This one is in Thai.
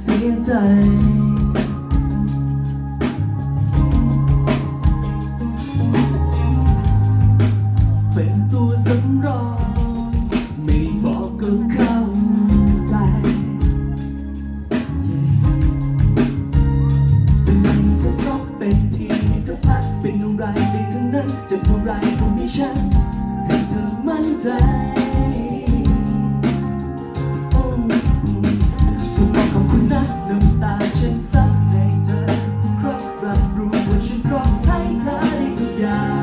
เสียใจ เป็นตัวสำรองไม่บอกก็เข้าใจ เป็นไรจะซบเป็นทีจะพักเป็นอะไรไปทั้งนั้นจะเท่าไรก็ม่ฉันให้เธอมั่นใจ down.